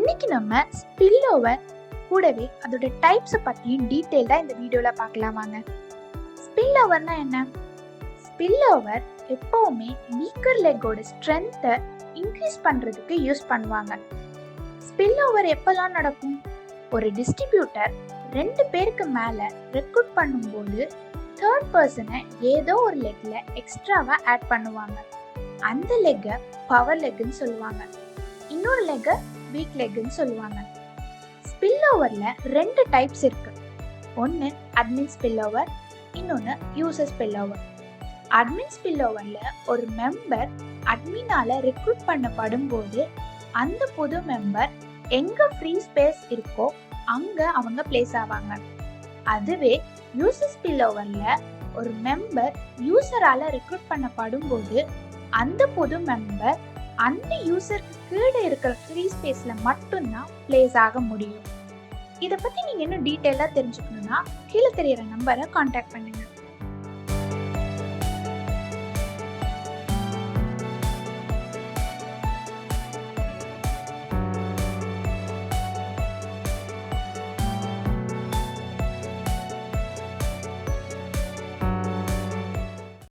இன்னைக்கு நம்ம spill over கூடவே அதோட டைப்ஸை பற்றியும் டீட்டெயில்டாக இந்த வீடியோவில் பார்க்கலாம் வாங்க. ஸ்பில் ஓவர்னா என்ன ஸ்பில் ஓவர் எப்போவுமே வீக்கர் லெக்கோட ஸ்ட்ரென்த்தை இன்க்ரீஸ் பண்ணுறதுக்கு யூஸ் பண்ணுவாங்க. ஸ்பில் ஓவர் எப்போல்லாம் நடக்கும்? ஒரு டிஸ்ட்ரிபியூட்டர் ரெண்டு பேருக்கு மேலே ரெக்ரூட் பண்ணும்போது தேர்ட் பர்சனை ஏதோ ஒரு லெக்கில் எக்ஸ்ட்ராவாக ஆட் பண்ணுவாங்க. அந்த லெக்கை பவர் லெக்குன்னு சொல்லுவாங்க. இன்னொரு லெக்கை வீக் லெக்குன்னு சொல்லுவாங்க. ஸ்பில் ஓவரில் ரெண்டு டைப்ஸ் இருக்கு. ஒன்று அட்மின் ஸ்பில் ஓவர் இன்னொன்று user spill over admin spill ஓவரில் ஒரு மெம்பர் அட்மினால் ரெக்ரூட் பண்ணப்படும் போது அந்த புது மெம்பர் எங்கே ஃப்ரீ ஸ்பேஸ் இருக்கோ அங்கே அவங்க பிளேஸ் ஆவாங்க. அதுவே யூசர் ஸ்பில் ஓவரில் ஒரு மெம்பர் யூசரால் ரெக்ரூட் பண்ணப்படும் போது அந்த புது மெம்பர் அந்த யூசருக்கு கீழே இருக்கிற ஃப்ரீ ஸ்பேஸில் மட்டும்தான் பிளேஸ் ஆக முடியும். இதை பற்றி நீங்கள் இன்னும் டீட்டெயிலாக தெரிஞ்சுக்கணும்னா கீழே தெரியிற நம்பரை காண்டாக்ட் பண்ணுங்கள்